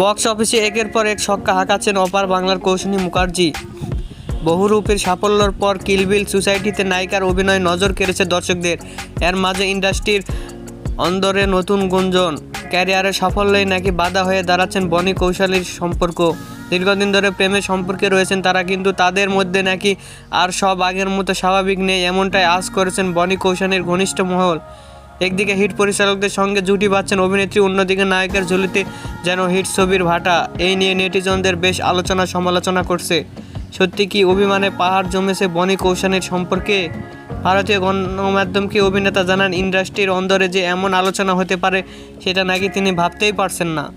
Box অফিসে একের পর এক ছক্কা হাঁকাচ্ছেন অপার বাংলার কৌশনী মুখার্জি। বহুরূপের সাফল্যর পর কিলবিল সোসাইটিতে নায়িকার অভিনয় নজর কেড়েছে দর্শকদের। এর মাঝে ইন্ডাস্ট্রির অন্দরে নতুন গুঞ্জন। ক্যারিয়ারের সাফল্যই নাকি বাধা হয়ে দাঁড়াচ্ছেন বনি কৌশলীর সম্পর্ক। দীর্ঘদিন ধরে প্রেমের সম্পর্কে রয়েছেন তারা, কিন্তু তাদের মধ্যে নাকি আর সব আগের মতো স্বাভাবিক নেই, এমনটাই আজ করেছেন বনি কৌশানীর ঘনিষ্ঠ মহল। একদিকে হিট পরিচালকদের সঙ্গে জুটি পাচ্ছেন অভিনেত্রী, অন্যদিকে নায়কের ঝুলিতে যেন হিট ছবির ভাটা। এই নিয়ে নেটিজনদের বেশ আলোচনা সমালোচনা করছে। সত্যি কি অভিমানে পাহাড় জমেছে বনি কৌশানের সম্পর্কে? ভারতীয় গণমাধ্যমকে অভিনেতা জানান, ইন্ডাস্ট্রির অন্দরে যে এমন আলোচনা হতে পারে, সেটা নাকি তিনি ভাবতেই পারছেন না।